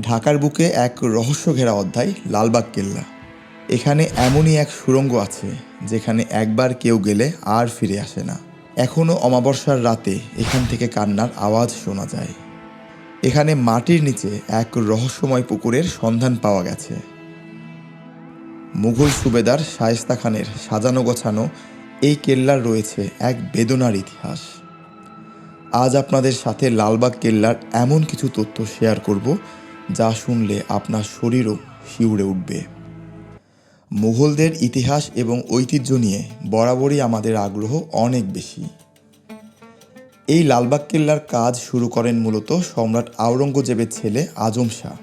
ঢাকার বুকে এক রহস্য ঘেরা অধ্যায়, লালবাগ কেল্লা। এখানে এমনই এক সুড়ঙ্গ আছে, যেখানে একবার কেউ গেলে আর ফিরে আসে না। এখনও অমাবস্যার রাতে এখান থেকে কান্নার আওয়াজ শোনা যায়। এখানে মাটির নিচে এক রহস্যময় পুকুরের সন্ধান পাওয়া গেছে। মুঘল সুবেদার শায়েস্তা খানের সাজানো গোছানো এই কেল্লার রয়েছে এক বেদনার ইতিহাস। আজ আপনাদের সাথে লালবাগ কেল্লার এমন কিছু তথ্য শেয়ার করব যা শুনলে আপনার শরীরও শিউরে উঠবে। মুঘলদের ইতিহাস এবং ঐতিহ্য নিয়ে বরাবরই আমাদের আগ্রহ অনেক বেশি। এই লালবাগ কেল্লার কাজ শুরু করেন মূলত সম্রাট আওরঙ্গজেবের ছেলে আজম শাহ।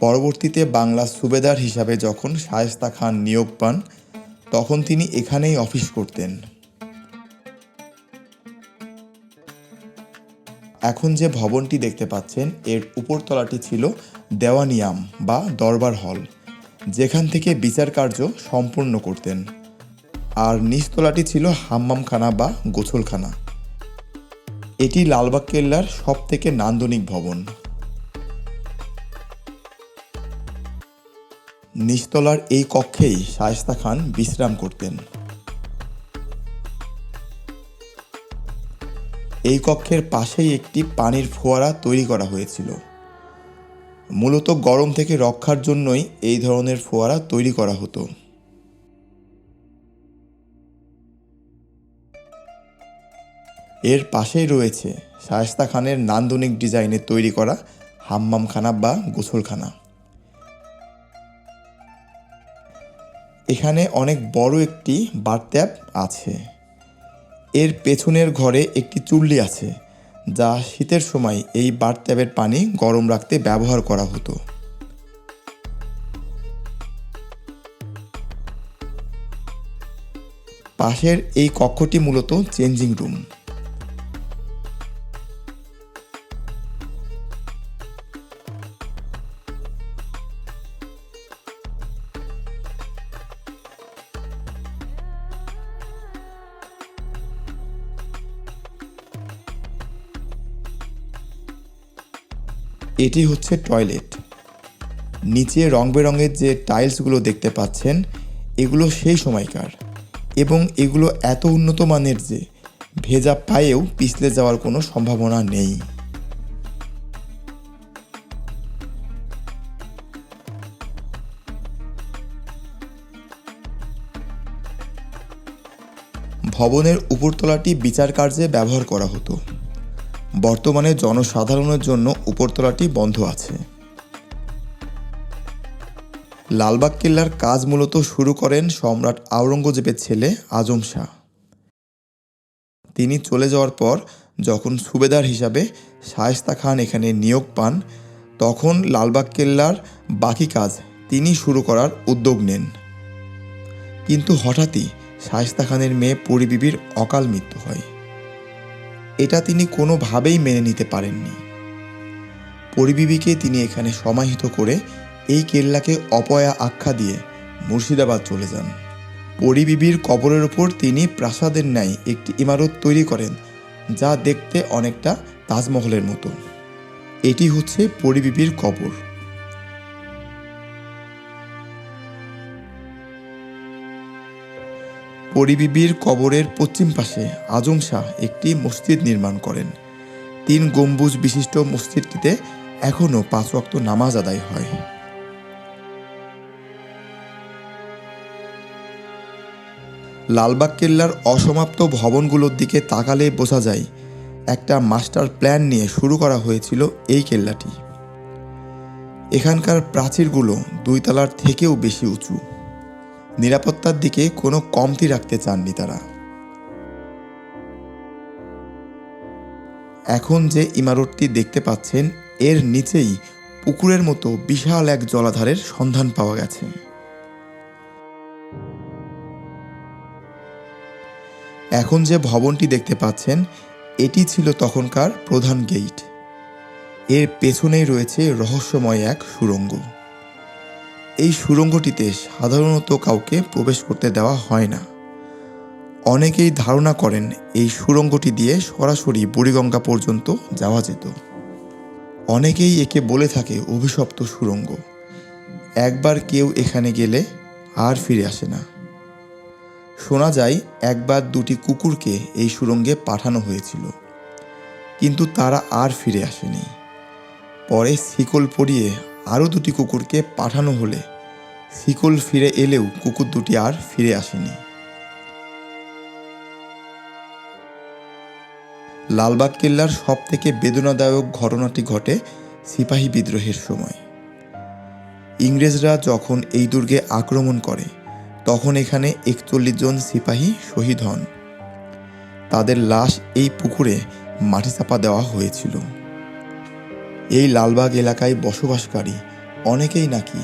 পরবর্তীতে বাংলা সুবেদার হিসাবে যখন শায়েস্তা খান নিয়োগ পান, তখন তিনি এখানেই অফিস করতেন। এখন যে ভবনটি দেখতে পাচ্ছেন, এর উপরতলাটি ছিল দেওয়ানিয়াম বা দরবার হল, যেখান থেকে বিচার কার্য সম্পূর্ণ করতেন। আর নিচতলাটি ছিল হাম্মামখানা বা গোছলখানা এটি লালবাগ কেল্লার সব থেকে নান্দনিক ভবন। নিচতলার এই কক্ষেই শায়েস্তা খান বিশ্রাম করতেন। এই কক্ষের পাশেই একটি পানির ফোয়ারা তৈরি করা হয়েছিল। মূলত গরম থেকে রক্ষার জন্যই এই ধরনের ফোয়ারা তৈরি করা হতো। এর পাশেই রয়েছে শায়েস্তা খানের নান্দনিক ডিজাইনে তৈরি করা হাম্মামখানা বা গোসলখানা। এখানে অনেক বড় একটি বাথট্যাব আছে। এর পেছনের ঘরে একটি চুল্লি আছে, যা শীতের সময় এই বাথট্যাবের পানি গরম রাখতে ব্যবহার করা হতো। পাশের এই কক্ষটি মূলত চেঞ্জিং রুম। এটি হচ্ছে টয়লেট। নিচে রং বেরঙের যে টাইলসগুলো দেখতে পাচ্ছেন, এগুলো সেই সময়কার। এবং এগুলো এত উন্নত মানের যে, ভেজা পায়েও পিছলে যাওয়ার কোনো সম্ভাবনা নেই। ভবনের উপরতলাটি বিচার কার্যে ব্যবহার করা হতো। বর্তমানে জনসাধারণের জন্য উপরতলাটি বন্ধ আছে। লালবাগ কেল্লার কাজ মূলত শুরু করেন সম্রাট আওরঙ্গজেবের ছেলে আজম শাহ। তিনি চলে যাওয়ার পর যখন সুবেদার হিসাবে শায়েস্তা খান এখানে নিয়োগ পান, তখন লালবাগ কেল্লার বাকি কাজ তিনি শুরু করার উদ্যোগ নেন। কিন্তু হঠাৎই শায়েস্তা খানের মেয়ে পরিবিবির অকাল মৃত্যু হয়। এটা তিনি কোনোভাবেই মেনে নিতে পারেননি। পরিবিবিকে তিনি এখানে সমাহিত করে এই কেল্লাকে অপয়া আখ্যা দিয়ে মুর্শিদাবাদ চলে যান। পরিবিবির কবরের ওপর তিনি প্রাসাদের ন্যায় একটি ইমারত তৈরি করেন, যা দেখতে অনেকটা তাজমহলের মতো। এটি হচ্ছে পরিবিবির কবর। পরিবিবির কবরের পশ্চিম পাশে আজম শাহ একটি মসজিদ নির্মাণ করেন। তিন গম্বুজ বিশিষ্ট মসজিদটিতে এখনও পাঁচ ওয়াক্ত নামাজ আদায় হয়। লালবাগ কেল্লার অসমাপ্ত ভবনগুলোর দিকে তাকালে বোঝা যায়, একটা মাস্টার প্ল্যান নিয়ে শুরু করা হয়েছিল এই কেল্লাটি। এখানকার প্রাচীরগুলো দুই তলার থেকেও বেশি উঁচু। নিরাপত্তার দিকে কোনো কমতি রাখতে চাননি তারা। এখন যে ইমারতটি দেখতে পাচ্ছেন, এর নিচেই পুকুরের মতো বিশাল এক জলাধারের সন্ধান পাওয়া গেছে। এখন যে ভবনটি দেখতে পাচ্ছেন, এটি ছিল তখনকার প্রধান গেটের পেছনেই রয়েছে রহস্যময় এক সুড়ঙ্গ এই সুড়ঙ্গটিতে সাধারণত কাউকে প্রবেশ করতে দেওয়া হয় না। অনেকেই ধারণা করেন এই সুড়ঙ্গটি দিয়ে সরাসরি বুড়িগঙ্গা পর্যন্ত যাওয়া যেত। অনেকেই একে বলে থাকে অভিশপ্ত সুড়ঙ্গ। একবার কেউ এখানে গেলে আর ফিরে আসে না। শোনা যায় একবার দুটি কুকুরকে এই সুড়ঙ্গে পাঠানো হয়েছিল। কিন্তু তারা আর ফিরে আসেনি। পরে শিকল পরিয়ে আরও দুটি কুকুরকে পাঠানো হলে শিকল ফিরে এলেও কুকুর দুটি আর ফিরে আসেনি। লালবাগ কেল্লার সব থেকে বেদনাদায়ক ঘটনাটি ঘটে সিপাহী বিদ্রোহের সময়। ইংরেজরা যখন এই দুর্গে আক্রমণ করে, তখন এখানে একচল্লিশ জন সিপাহী শহীদ হন। তাদের লাশ এই পুকুরে মাটি চাপা দেওয়া হয়েছিল। এই লালবাগ এলাকায় বসবাসকারী অনেকেই নাকি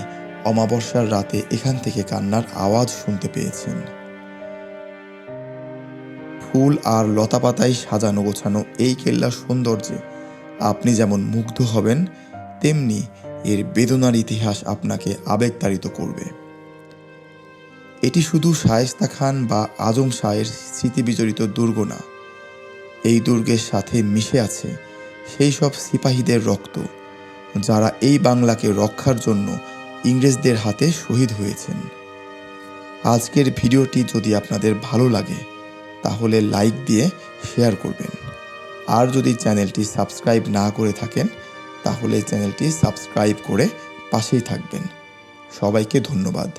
অমাবস্যার রাতে এখান থেকে কান্নার আওয়াজ শুনতে পেয়েছেন। ফুল আর লতাপাতায় সাজানো গোছানো এই কেল্লার সৌন্দর্যে আপনি যেমন মুগ্ধ হবেন, তেমনি এর বেদনার ইতিহাস আপনাকে আবেগতাড়িত করবে। এটি শুধু শায়েস্তা খান বা আজম শাহের স্মৃতি বিজড়িত দুর্গ না, এই দুর্গের সাথে মিশে আছে সেই সব সিপাহীদের রক্ত, যারা এই বাংলাকে রক্ষার জন্য ইংরেজদের হাতে শহীদ হয়েছেন। আজকের ভিডিওটি যদি আপনাদের ভালো লাগে, তাহলে লাইক দিয়ে শেয়ার করবেন। আর যদি চ্যানেলটি সাবস্ক্রাইব না করে থাকেন, তাহলে চ্যানেলটি সাবস্ক্রাইব করে পাশেই থাকবেন। সবাইকে ধন্যবাদ।